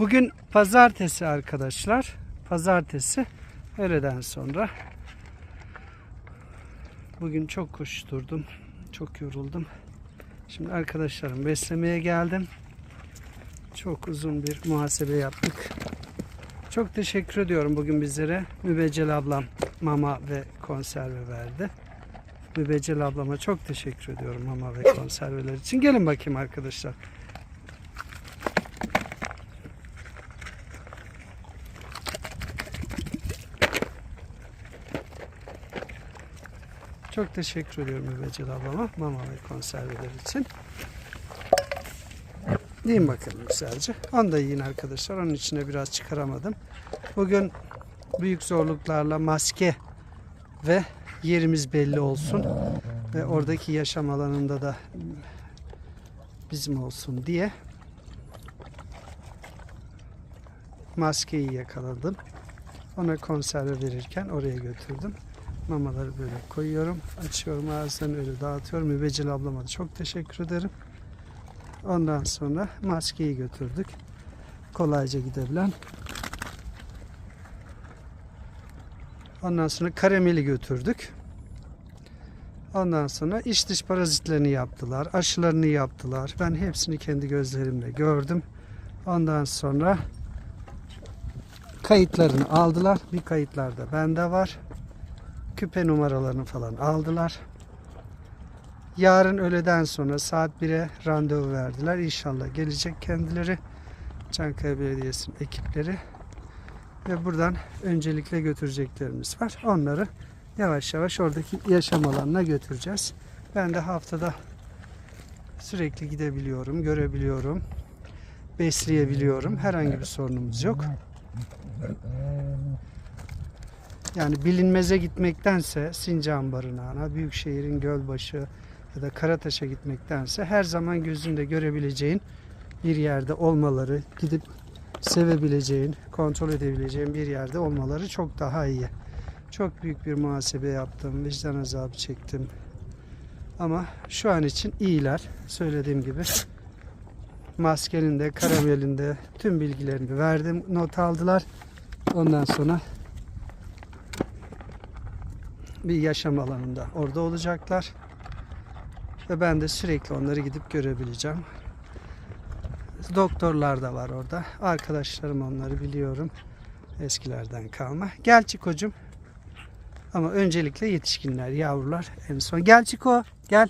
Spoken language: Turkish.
Bugün pazartesi arkadaşlar. Pazartesi öğleden sonra. Bugün çok koşturdum. Çok yoruldum. Şimdi arkadaşlarım beslemeye geldim. Çok uzun bir muhasebe yaptık. Çok teşekkür ediyorum bugün bizlere. Mübeccel ablam mama ve konserve verdi. Mübeccel ablama çok teşekkür ediyorum mama ve konserveler için. Gelin bakayım arkadaşlar. Çok teşekkür ediyorum Mübeccel ablama mama ve konserveler için. Yiyin bakalım güzelce. Onu da yiyin arkadaşlar. Onun içine biraz çıkaramadım. Bugün büyük zorluklarla maske ve yerimiz belli olsun ve oradaki yaşam alanında da bizim olsun diye maskeyi yakaladım. Ona konserve verirken oraya götürdüm. Mamaları böyle koyuyorum. Açıyorum ağızlarını öyle dağıtıyorum. Mübeccel ablama da çok teşekkür ederim. Ondan sonra maskeyi götürdük. Kolayca gidebilen. Ondan sonra karameli götürdük. Ondan sonra iç dış parazitlerini yaptılar. Aşılarını yaptılar. Ben hepsini kendi gözlerimle gördüm. Ondan sonra kayıtlarını aldılar. Bir kayıtlar da bende var. Küpe numaralarını falan aldılar. Yarın öğleden sonra saat 1'e randevu verdiler. İnşallah gelecek kendileri. Çankaya Belediyesi'nin ekipleri. Ve buradan öncelikle götüreceklerimiz var. Onları yavaş yavaş oradaki yaşam alanına götüreceğiz. Ben de haftada sürekli gidebiliyorum, görebiliyorum, besleyebiliyorum. Herhangi bir sorunumuz yok. Yani bilinmeze gitmektense Sincan Barınağı'na, Büyükşehir'in Gölbaşı ya da Karataş'a gitmektense her zaman gözünde görebileceğin bir yerde olmaları, gidip sevebileceğin, kontrol edebileceğin bir yerde olmaları çok daha iyi. Çok büyük bir muhasebe yaptım, vicdan azabı çektim. Ama şu an için iyiler. Söylediğim gibi maskenin de karamelin de tüm bilgilerini verdim. Not aldılar. Ondan sonra bir yaşam alanında orada olacaklar. Ve ben de sürekli onları gidip görebileceğim. Doktorlar da var orada. Arkadaşlarım onları biliyorum. Eskilerden kalma. Gel Çiko'cum. Ama öncelikle yetişkinler, yavrular en son. Gel Çiko, gel.